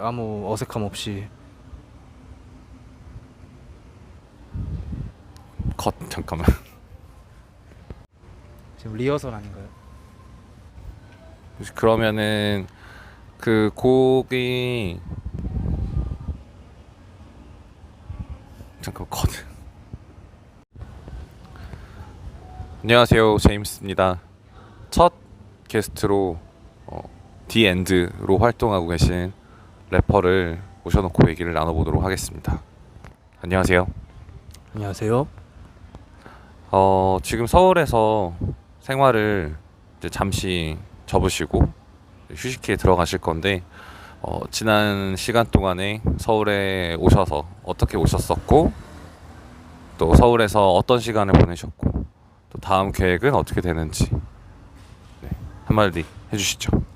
아무 어색함 없이 컷 잠깐만. 지금 리허설 아닌가요? 그러면은 그 곡이 잠깐 컷. 안녕하세요 제임스입니다. 첫 게스트로 어, 디 엔드로 활동하고 계신 래퍼를 모셔놓고 얘기를 나눠보도록 하겠습니다. 안녕하세요. 안녕하세요. 어, 지금 서울에서 생활을 이제 잠시 접으시고 휴식기에 들어가실 건데 어, 지난 시간 동안에 서울에 오셔서 어떻게 오셨었고 또 서울에서 어떤 시간을 보내셨고 또 다음 계획은 어떻게 되는지 네, 한마디 해주시죠.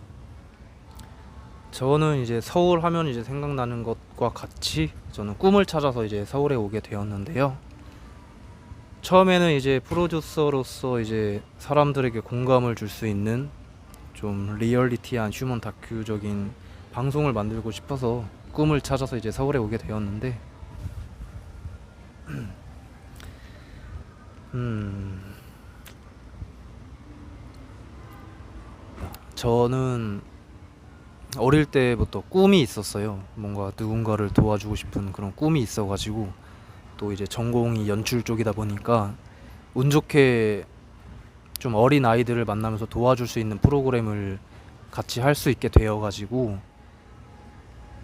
저는 이제 서울 하면 이제 생각나는 것과 같이 저는 꿈을 찾아서 이제 서울에 오게 되었는데요. 처음에는 이제 프로듀서로서 이제 사람들에게 공감을 줄 수 있는 좀 리얼리티한 휴먼 다큐적인 방송을 만들고 싶어서 꿈을 찾아서 이제 서울에 오게 되었는데 음 저는 어릴 때부터 꿈이 있었어요. 뭔가 누군가를 도와주고 싶은 그런 꿈이 있어가지고 또 이제 전공이 연출 쪽이다 보니까 운 좋게 좀 어린 아이들을 만나면서 도와줄 수 있는 프로그램을 같이 할 수 있게 되어가지고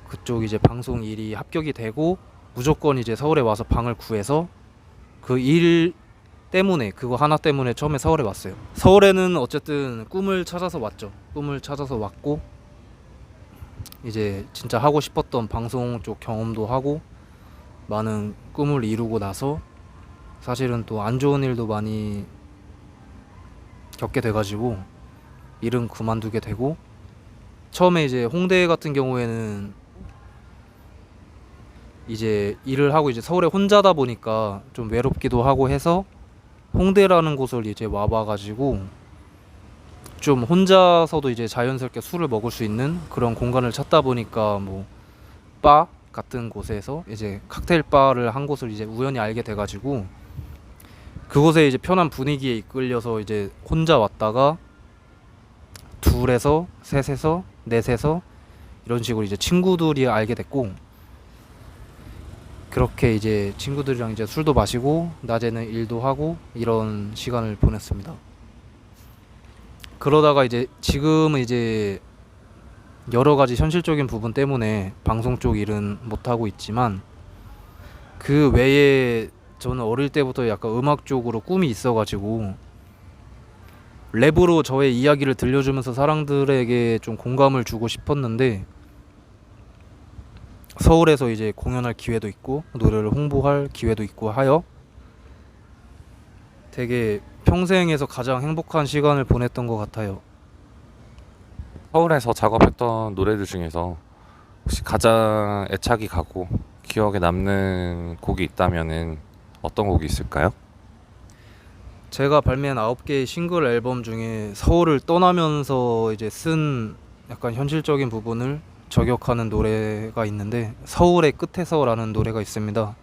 그쪽 이제 방송 일이 합격이 되고 무조건 이제 서울에 와서 방을 구해서 그 일 때문에 그거 하나 때문에 처음에 서울에 왔어요. 서울에는 어쨌든 꿈을 찾아서 왔죠. 꿈을 찾아서 왔고 이제 진짜 하고 싶었던 방송 쪽 경험도 하고 많은 꿈을 이루고 나서 사실은 또 안 좋은 일도 많이 겪게 돼가지고 일은 그만두게 되고 처음에 이제 홍대 같은 경우에는 이제 일을 하고 이제 서울에 혼자다 보니까 좀 외롭기도 하고 해서 홍대라는 곳을 이제 와봐가지고 좀 혼자서도 이제 자연스럽게 술을 먹을 수 있는 그런 공간을 찾다 보니까 뭐 바 같은 곳에서 이제 칵테일 바를 한 곳을 이제 우연히 알게 돼가지고 그곳에 이제 편한 분위기에 이끌려서 이제 혼자 왔다가 둘에서 셋에서 넷에서 이런 식으로 이제 친구들이 알게 됐고 그렇게 이제 친구들이랑 이제 술도 마시고 낮에는 일도 하고 이런 시간을 보냈습니다. 그러다가 이제 지금은 이제 여러 가지 현실적인 부분 때문에 방송 쪽 일은 못 하고 있지만 그 외에 저는 어릴 때부터 약간 음악 쪽으로 꿈이 있어가지고 랩으로 저의 이야기를 들려주면서 사람들에게 좀 공감을 주고 싶었는데 서울에서 이제 공연할 기회도 있고 노래를 홍보할 기회도 있고 하여 되게 평생에서 가장 행복한 시간을 보냈던 것 같아요. 서울에서 작업했던 노래들 중에서 혹시 가장 애착이 가고 기억에 남는 곡이 있다면은 어떤 곡이 있을까요? 제가 발매한 아홉 개의 싱글 앨범 중에 서울을 떠나면서 이제 쓴 약간 현실적인 부분을 저격하는 노래가 있는데 서울의 끝에서라는 노래가 있습니다.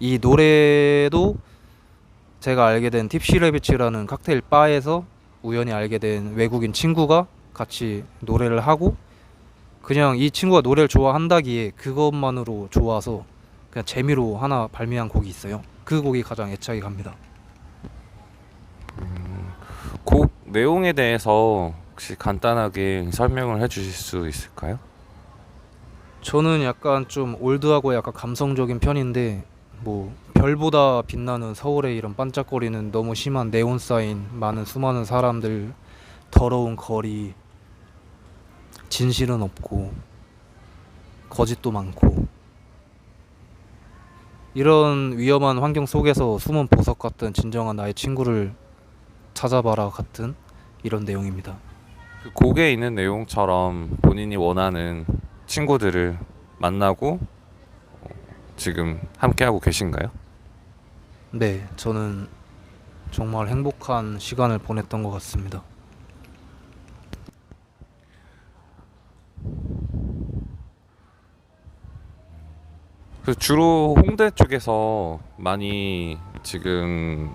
이 노래도 제가 알게 된 팁시레비치라는 칵테일 바에서 우연히 알게 된 외국인 친구가 같이 노래를 하고 그냥 이 친구가 노래를 좋아한다기에 그것만으로 좋아서 그냥 재미로 하나 발매한 곡이 있어요. 그 곡이 가장 애착이 갑니다. 곡 내용에 대해서 혹시 간단하게 설명을 해주실 수 있을까요? 저는 약간 좀 올드하고 약간 감성적인 편인데 뭐 별보다 빛나는 서울의 이런 반짝거리는 너무 심한 네온 사인 많은 수많은 사람들 더러운 거리 진실은 없고 거짓도 많고 이런 위험한 환경 속에서 숨은 보석 같은 진정한 나의 친구를 찾아봐라 같은 이런 내용입니다. 그 곡에 있는 내용처럼 본인이 원하는 친구들을 만나고 어, 지금 함께하고 계신가요? 네, 저는 정말 행복한 시간을 보냈던 것 같습니다. 그 주로 홍대 쪽에서 많이 지금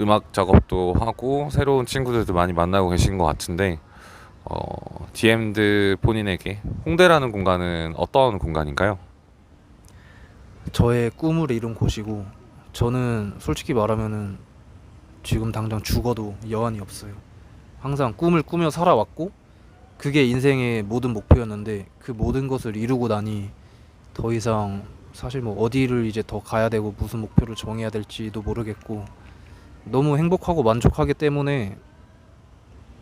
음악 작업도 하고 새로운 친구들도 많이 만나고 계신 것 같은데 어, DM들 본인에게 홍대라는 공간은 어떤 공간인가요? 저의 꿈을 이룬 곳이고 저는 솔직히 말하면은 지금 당장 죽어도 여한이 없어요. 항상 꿈을 꾸며 살아왔고 그게 인생의 모든 목표였는데 그 모든 것을 이루고 나니 더 이상 사실 뭐 어디를 이제 더 가야 되고 무슨 목표를 정해야 될지도 모르겠고 너무 행복하고 만족하기 때문에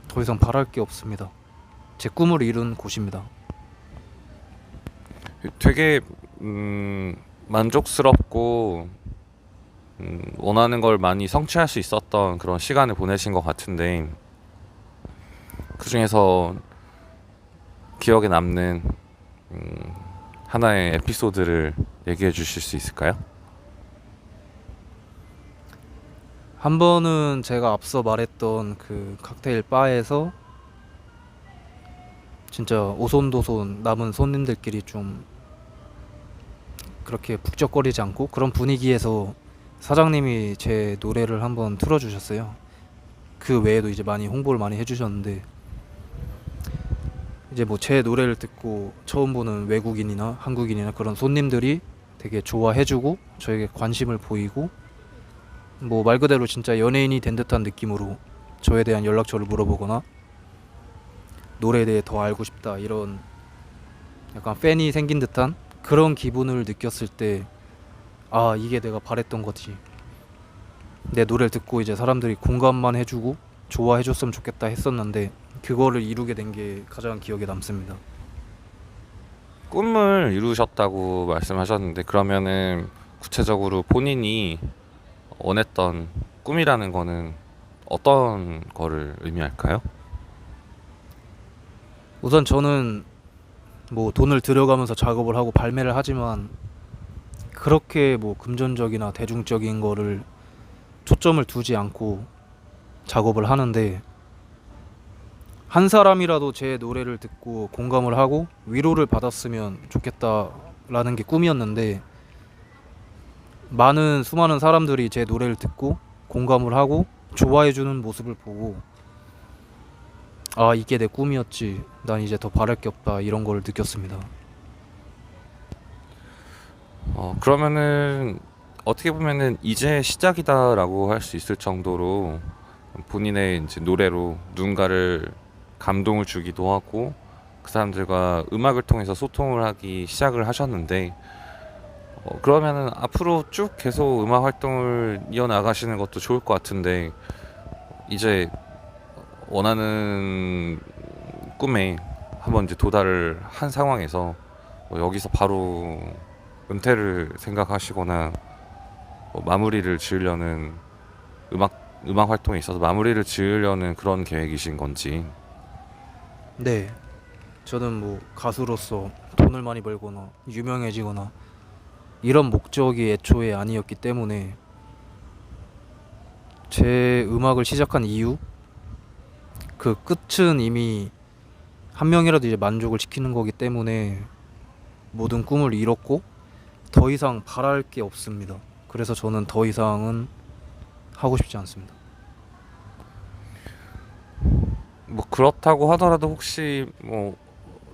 더 이상 바랄 게 없습니다. 제 꿈을 이룬 곳입니다. 되게 음, 만족스럽고 음, 원하는 걸 많이 성취할 수 있었던 그런 시간을 보내신 것 같은데 그 중에서 기억에 남는 음, 하나의 에피소드를 얘기해 주실 수 있을까요? 한 번은 제가 앞서 말했던 그 칵테일 바에서 진짜 오손도손 남은 손님들끼리 좀 그렇게 북적거리지 않고 그런 분위기에서 사장님이 제 노래를 한번 틀어주셨어요. 그 외에도 이제 많이 홍보를 많이 해주셨는데 이제 뭐 제 노래를 듣고 처음 보는 외국인이나 한국인이나 그런 손님들이 되게 좋아해주고 저에게 관심을 보이고 뭐 말 그대로 진짜 연예인이 된 듯한 느낌으로 저에 대한 연락처를 물어보거나 노래에 대해 더 알고 싶다 이런 약간 팬이 생긴 듯한 그런 기분을 느꼈을 때 아 이게 내가 바랬던 거지 내 노래를 듣고 이제 사람들이 공감만 해주고 좋아해줬으면 좋겠다 했었는데 그거를 이루게 된 게 가장 기억에 남습니다. 꿈을 이루셨다고 말씀하셨는데 그러면은 구체적으로 본인이 원했던 꿈이라는 거는 어떤 거를 의미할까요? 우선 저는 뭐 돈을 들여가면서 작업을 하고 발매를 하지만 그렇게 뭐 금전적이나 대중적인 거를 초점을 두지 않고 작업을 하는데 한 사람이라도 제 노래를 듣고 공감을 하고 위로를 받았으면 좋겠다라는 게 꿈이었는데 많은 수많은 사람들이 제 노래를 듣고 공감을 하고 좋아해 주는 모습을 보고 아 이게 내 꿈이었지. 난 이제 더 바랄 게 없다. 이런 걸 느꼈습니다 어, 그러면은 어떻게 보면은 이제 시작이다라고 할 수 있을 정도로 본인의 이제 노래로 누군가를 감동을 주기도 하고 그 사람들과 음악을 통해서 소통을 하기 시작을 하셨는데 어, 그러면은 앞으로 쭉 계속 음악 활동을 이어나가시는 것도 좋을 것 같은데 이제 원하는 꿈에 한번 이제 도달을 한 상황에서 뭐 여기서 바로 은퇴를 생각하시거나 뭐 마무리를 지으려는 음악 음악 활동에 있어서 마무리를 지으려는 그런 계획이신 건지? 네. 저는 뭐 가수로서 돈을 많이 벌거나 유명해지거나 이런 목적이 애초에 아니었기 때문에 제 음악을 시작한 이유 그 끝은 이미 한 명이라도 이제 만족을 시키는 거기 때문에 모든 꿈을 이뤘고 더 이상 바랄 게 없습니다. 그래서 저는 더 이상은 하고 싶지 않습니다. 뭐 그렇다고 하더라도 혹시 뭐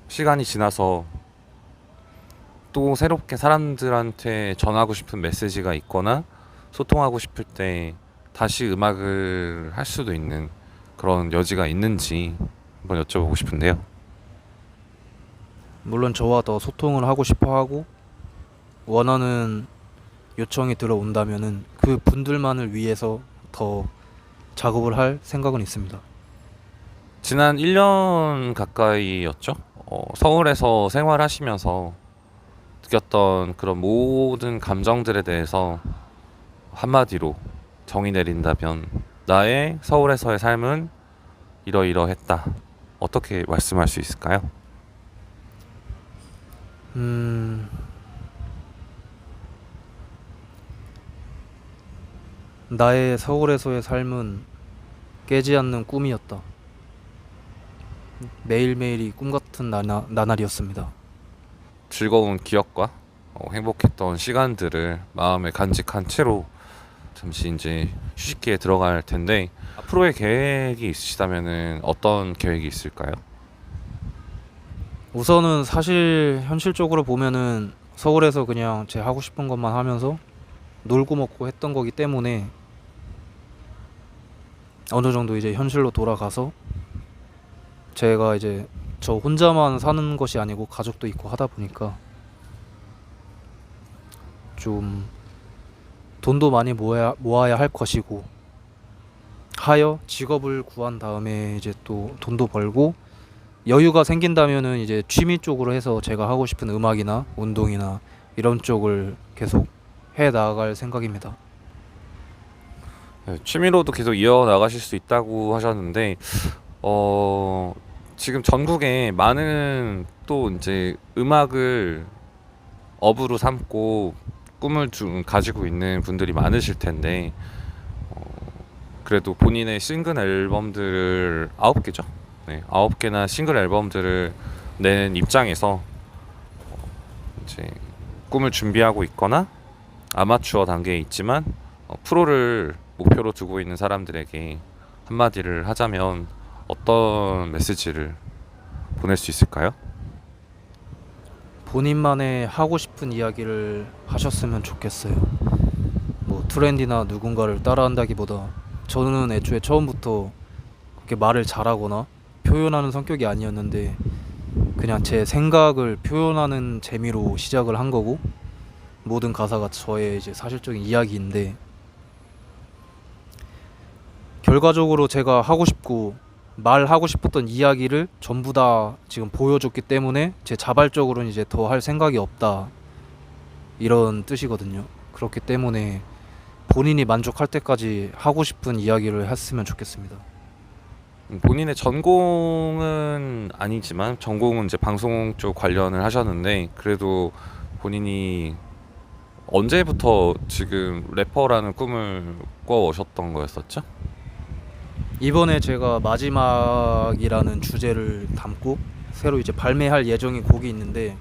시간이 지나서 또 새롭게 사람들한테 전하고 싶은 메시지가 있거나 소통하고 싶을 때 다시 음악을 할 수도 있는 그런 여지가 있는지 한번 여쭤보고 싶은데요. 물론 저와 더 소통을 하고 싶어 하고 원하는 요청이 들어온다면은 그 분들만을 위해서 더 작업을 할 생각은 있습니다. 지난 1년 가까이였죠. 어, 서울에서 생활하시면서 느꼈던 그런 모든 감정들에 대해서 한마디로 정의 내린다면 나의 서울에서의 삶은 이러이러했다. 어떻게 말씀할 수 있을까요? 음. 나의 서울에서의 삶은 깨지 않는 꿈이었다. 매일매일이 꿈 같은 나나, 나날이었습니다. 즐거운 기억과 어, 행복했던 시간들을 마음에 간직한 채로 잠시 이제 휴식기에 들어갈 텐데 앞으로의 계획이 있으시다면은 어떤 계획이 있을까요? 우선은 사실 현실적으로 보면은 서울에서 그냥 제 하고 싶은 것만 하면서 놀고 먹고 했던 거기 때문에 어느 정도 이제 현실로 돌아가서 제가 이제 저 혼자만 사는 것이 아니고 가족도 있고 하다 보니까 좀 돈도 많이 모아야, 모아야 할 것이고 하여 직업을 구한 다음에 이제 또 돈도 벌고 여유가 생긴다면은 이제 취미 쪽으로 해서 제가 하고 싶은 음악이나 운동이나 이런 쪽을 계속 해 나갈 생각입니다. 네, 취미로도 계속 이어 나가실 수 있다고 하셨는데 어 지금 전국에 많은 또 이제 음악을 업으로 삼고 꿈을 주, 가지고 있는 분들이 많으실 텐데 어, 그래도 본인의 싱글 앨범들을 아홉 개죠. 네, 아홉 개나 싱글 앨범들을 낸 입장에서 어, 이제 꿈을 준비하고 있거나 아마추어 단계에 있지만 어, 프로를 목표로 두고 있는 사람들에게 한마디를 하자면 어떤 메시지를 보낼 수 있을까요? 본인만의 하고 싶은 이야기를 하셨으면 좋겠어요. 뭐 트렌디나 누군가를 따라한다기보다 저는 애초에 처음부터 그렇게 말을 잘하거나 표현하는 성격이 아니었는데 그냥 제 생각을 표현하는 재미로 시작을 한 거고 모든 가사가 저의 이제 사실적인 이야기인데 결과적으로 제가 하고 싶고 말하고 싶었던 이야기를 전부 다 지금 보여줬기 때문에 제 자발적으로는 이제 더 할 생각이 없다 이런 뜻이거든요. 그렇기 때문에 본인이 만족할 때까지 하고 싶은 이야기를 했으면 좋겠습니다. 음, 본인의 전공은 아니지만 전공은 이제 방송 쪽 관련을 하셨는데 그래도 본인이 언제부터 지금 래퍼라는 꿈을 꿔오셨던 거였었죠? 이번에 제가 마지막이라는 주제를 담고 새로 이제 발매할 예정인 곡이 있는데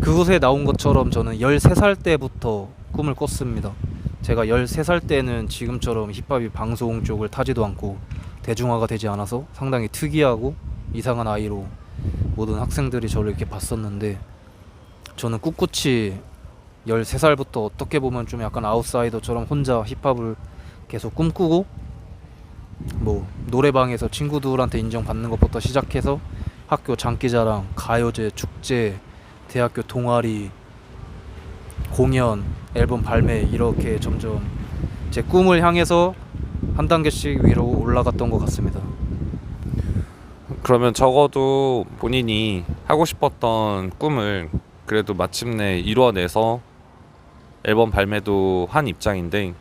그곳에 나온 것처럼 저는 13살 때부터 꿈을 꿨습니다. 제가 13살 때는 지금처럼 힙합이 방송 쪽을 타지도 않고 대중화가 되지 않아서 상당히 특이하고 이상한 아이로 모든 학생들이 저를 이렇게 봤었는데 저는 꿋꿋이 13살부터 어떻게 보면 좀 약간 아웃사이더처럼 혼자 힙합을 계속 꿈꾸고 뭐 노래방에서 친구들한테 인정받는 것부터 시작해서 학교 장기자랑, 가요제, 축제, 대학교 동아리, 공연, 앨범 발매 이렇게 점점 제 꿈을 향해서 한 단계씩 위로 올라갔던 것 같습니다. 그러면 적어도 본인이 하고 싶었던 꿈을 그래도 마침내 이루어내서 앨범 발매도 한 입장인데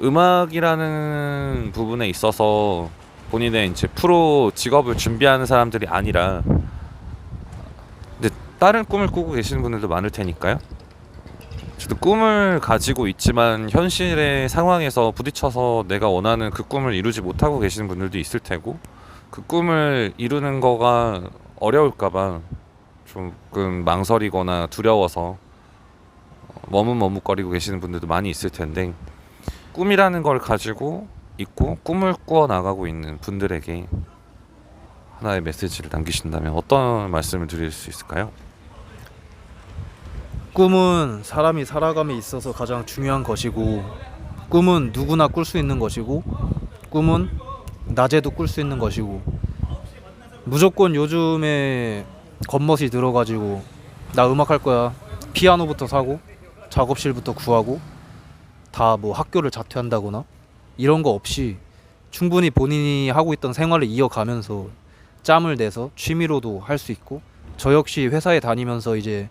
음악이라는 부분에 있어서 본인의 이제 프로 직업을 준비하는 사람들이 아니라 근데 다른 꿈을 꾸고 계시는 분들도 많을 테니까요. 저도 꿈을 가지고 있지만 현실의 상황에서 부딪혀서 내가 원하는 그 꿈을 이루지 못하고 계시는 분들도 있을 테고 그 꿈을 이루는 거가 어려울까봐 조금 망설이거나 두려워서 머뭇머뭇거리고 계시는 분들도 많이 있을 텐데 꿈이라는 걸 가지고 있고 꿈을 꾸어 나가고 있는 분들에게 하나의 메시지를 남기신다면 어떤 말씀을 드릴 수 있을까요? 꿈은 사람이 살아감에 있어서 가장 중요한 것이고 꿈은 누구나 꿀 수 있는 것이고 꿈은 낮에도 꿀 수 있는 것이고 무조건 요즘에 겉멋이 들어가지고 나 음악 할 거야 피아노부터 사고 작업실부터 구하고 다 뭐 학교를 자퇴한다거나 이런 거 없이 충분히 본인이 하고 있던 생활을 이어가면서 짬을 내서 취미로도 할 수 있고 저 역시 회사에 다니면서 이제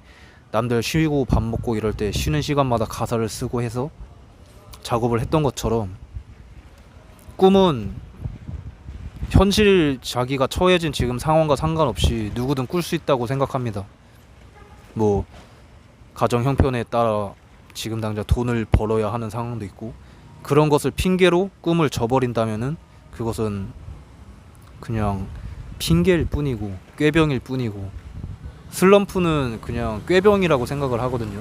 남들 쉬고 밥 먹고 이럴 때 쉬는 시간마다 가사를 쓰고 해서 작업을 했던 것처럼 꿈은 현실 자기가 처해진 지금 상황과 상관없이 누구든 꿀 수 있다고 생각합니다. 뭐 가정 형편에 따라 지금 당장 돈을 벌어야 하는 상황도 있고 그런 것을 핑계로 꿈을 저버린다면은 그것은 그냥 핑계일 뿐이고 꾀병일 뿐이고 슬럼프는 그냥 꾀병이라고 생각을 하거든요.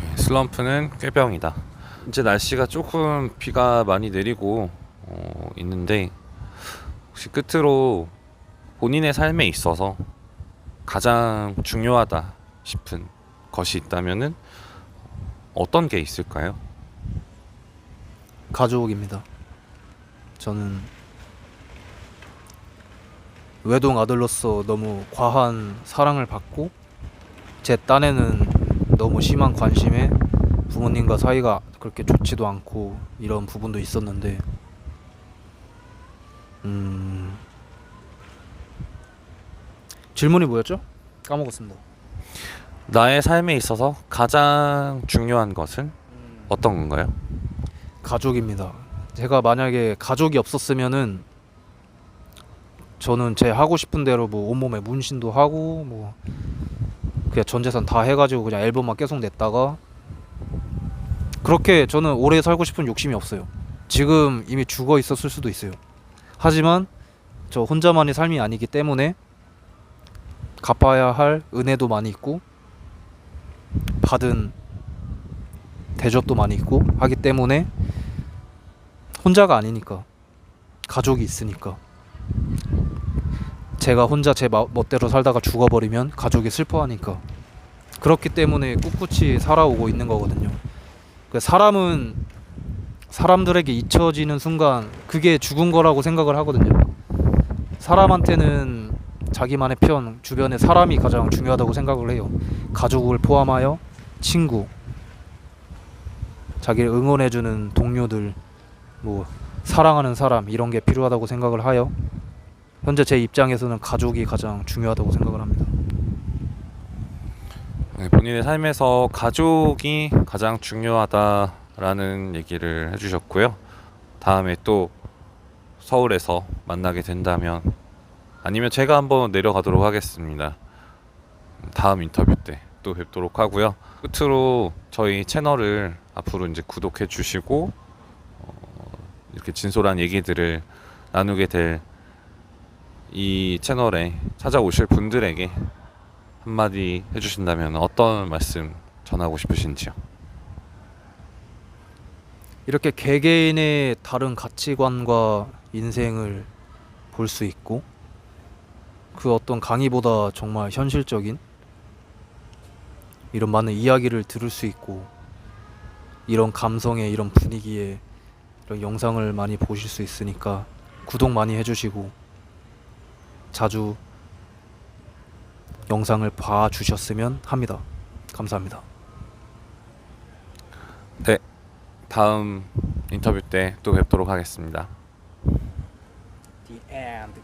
네, 슬럼프는 꾀병이다. 이제 날씨가 조금 비가 많이 내리고 어, 있는데 혹시 끝으로 본인의 삶에 있어서 가장 중요하다 싶은 것이 있다면은 어떤 게 있을까요? 가족입니다. 저는 외동 아들로서 너무 과한 사랑을 받고 제 딴에는 너무 심한 관심에 부모님과 사이가 그렇게 좋지도 않고 이런 부분도 있었는데 음 질문이 뭐였죠? 까먹었습니다. 나의 삶에 있어서 가장 중요한 것은 어떤 건가요? 가족입니다. 제가 만약에 가족이 없었으면은 저는 제 하고 싶은 대로 뭐 온몸에 문신도 하고 뭐 그냥 전 재산 다 해가지고 그냥 앨범만 계속 냈다가 그렇게 저는 오래 살고 싶은 욕심이 없어요. 지금 이미 죽어 있었을 수도 있어요. 하지만 저 혼자만의 삶이 아니기 때문에 갚아야 할 은혜도 많이 있고 받은 대접도 많이 있고 하기 때문에 혼자가 아니니까 가족이 있으니까 제가 혼자 제 마- 멋대로 살다가 죽어버리면 가족이 슬퍼하니까 그렇기 때문에 꿋꿋이 살아오고 있는 거거든요. 그 사람은 사람들에게 잊혀지는 순간 그게 죽은 거라고 생각을 하거든요. 사람한테는 자기만의 편, 주변에 사람이 가장 중요하다고 생각을 해요. 가족을 포함하여 친구, 자기를 응원해주는 동료들, 뭐 사랑하는 사람 이런 게 필요하다고 생각을 하여 현재 제 입장에서는 가족이 가장 중요하다고 생각을 합니다. 네, 본인의 삶에서 가족이 가장 중요하다라는 얘기를 해주셨고요. 다음에 또 서울에서 만나게 된다면 아니면 제가 한번 내려가도록 하겠습니다. 다음 인터뷰 때 또 뵙도록 하고요. 끝으로 저희 채널을 앞으로 이제 구독해 주시고 어, 이렇게 진솔한 얘기들을 나누게 될 이 채널에 찾아오실 분들에게 한마디 해주신다면 어떤 말씀 전하고 싶으신지요? 이렇게 개개인의 다른 가치관과 인생을 볼 수 있고 그 어떤 강의보다 정말 현실적인 이런 많은 이야기를 들을 수 있고 이런 감성의 이런 분위기에 이런 영상을 많이 보실 수 있으니까 구독 많이 해주시고 자주 영상을 봐주셨으면 합니다. 감사합니다. 다음 인터뷰 때 또 뵙도록 하겠습니다. The end.